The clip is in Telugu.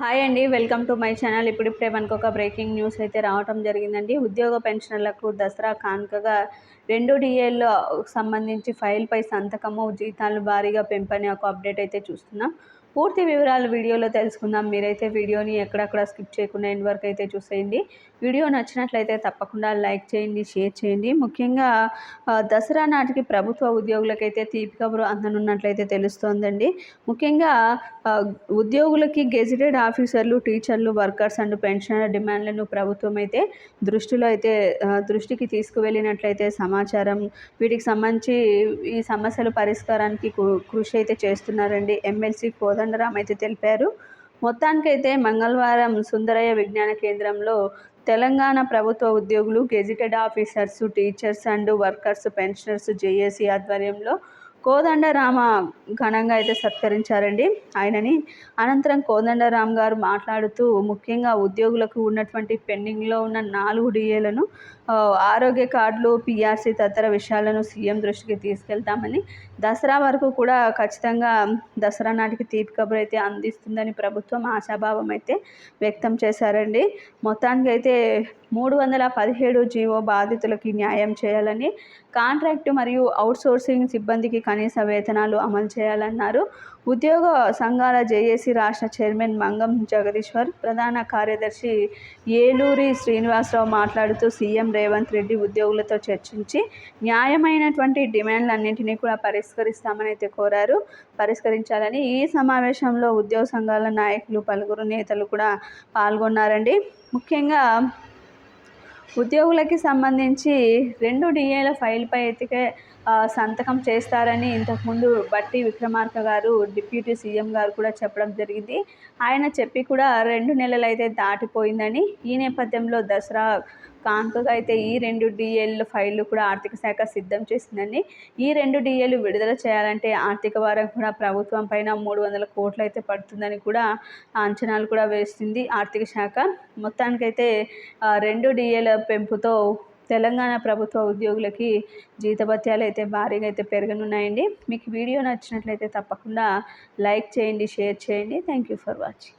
హాయ్ అండి వెల్కమ్ టు మై ఛానల్. ఇప్పుడిప్పుడే మనకు ఒక బ్రేకింగ్ న్యూస్ అయితే రావటం జరిగిందండి. ఉద్యోగ పెన్షనర్లకు దసరా కానుకగా రెండు డిఏల్లో సంబంధించి ఫైల్పై సంతకము జీతాలు భారీగా పెంపని ఒక అప్డేట్ అయితే చూస్తున్నాం. పూర్తి వివరాలు వీడియోలో తెలుసుకుందాం. మీరైతే వీడియోని ఎక్కడక్కడ స్కిప్ చేయకుండా ఎండ్ వరకు అయితే చూసేయండి. వీడియో నచ్చినట్లయితే తప్పకుండా లైక్ చేయండి షేర్ చేయండి. ముఖ్యంగా దసరా నాటికి ప్రభుత్వ ఉద్యోగులకైతే తీపి కబురు అందనున్నట్లయితే తెలుస్తోందండి. ముఖ్యంగా ఉద్యోగులకి గెజిటెడ్ ఆఫీసర్లు టీచర్లు వర్కర్స్ అండ్ పెన్షనర్ డిమాండ్లను ప్రభుత్వం అయితే దృష్టిలో అయితే దృష్టికి తీసుకువెళ్ళినట్లయితే సమాచారం వీటికి సంబంధించి ఈ సమస్యల పరిష్కారానికి కృషి అయితే చేస్తున్నారండి. ఎమ్మెల్సీ కోదండ కోదండరామ్ అయితే తెలిపారు. మొత్తానికైతే మంగళవారం సుందరయ్య విజ్ఞాన కేంద్రంలో తెలంగాణ ప్రభుత్వ ఉద్యోగులు gazetted officers teachers and workers pensioners JAC ఆధ్వర్యంలో కోదండరామ ఘనంగా అయితే సత్కరించారండి. ఆయనని అనంతరం కోదండరామ్ గారు మాట్లాడుతూ ముఖ్యంగా ఉద్యోగులకు ఉన్నటువంటి పెండింగ్లో ఉన్న నాలుగు డిఏలను ఆరోగ్య కార్డులు పిఆర్సీ తదితర విషయాలను సీఎం దృష్టికి తీసుకెళ్తామని దసరా వరకు కూడా ఖచ్చితంగా దసరా నాటికి తీపి కబురు అయితే అందిస్తుందని ప్రభుత్వం ఆశాభావం అయితే వ్యక్తం చేశారండి. మొత్తానికి అయితే మూడు వందల పదిహేడు జీవో బాధితులకి న్యాయం చేయాలని కాంట్రాక్టు మరియు అవుట్సోర్సింగ్ సిబ్బందికి కనీస వేతనాలు అమలు చేయాలన్నారు. ఉద్యోగ సంఘాల జేఏసీ రాష్ట్ర చైర్మన్ మంగం జగదీశ్వర్ ప్రధాన కార్యదర్శి ఏలూరి శ్రీనివాసరావు మాట్లాడుతూ సీఎం రేవంత్ రెడ్డి ఉద్యోగులతో చర్చించి న్యాయమైనటువంటి డిమాండ్లన్నింటినీ కూడా పరిష్కరిస్తామని అయితే కోరారు. పరిష్కరించాలని ఈ సమావేశంలో ఉద్యోగ సంఘాల నాయకులు పలువురు నేతలు కూడా పాల్గొన్నారండి. ముఖ్యంగా ఉద్యోగులకి సంబంధించి రెండు డిఏల ఫైల్పై అయితే సంతకం చేస్తారని ఇంతకుముందు బట్టి విక్రమార్క గారు డిప్యూటీ సీఎం గారు కూడా చెప్పడం జరిగింది. ఆయన చెప్పి కూడా రెండు నెలలు అయితే దాటిపోయిందని ఈ నేపథ్యంలో దసరా కానుకగా అయితే ఈ రెండు డిఏల ఫైళ్ళు కూడా ఆర్థిక శాఖ సిద్ధం చేసిందని ఈ రెండు డిఏలు విడుదల చేయాలంటే ఆర్థిక వారం కూడా ప్రభుత్వం పైన మూడు వందల కోట్లు అయితే పడుతుందని కూడా అంచనాలు కూడా వేస్తుంది ఆర్థిక శాఖ. మొత్తానికైతే రెండు డిఏల పెంపుతో తెలంగాణ ప్రభుత్వ ఉద్యోగులకి జీతభత్యాలు అయితే భారీగా అయితే పెరగనున్నాయండి. మీకు వీడియో నచ్చినట్లయితే తప్పకుండా లైక్ చేయండి షేర్ చేయండి. Thank you for watching.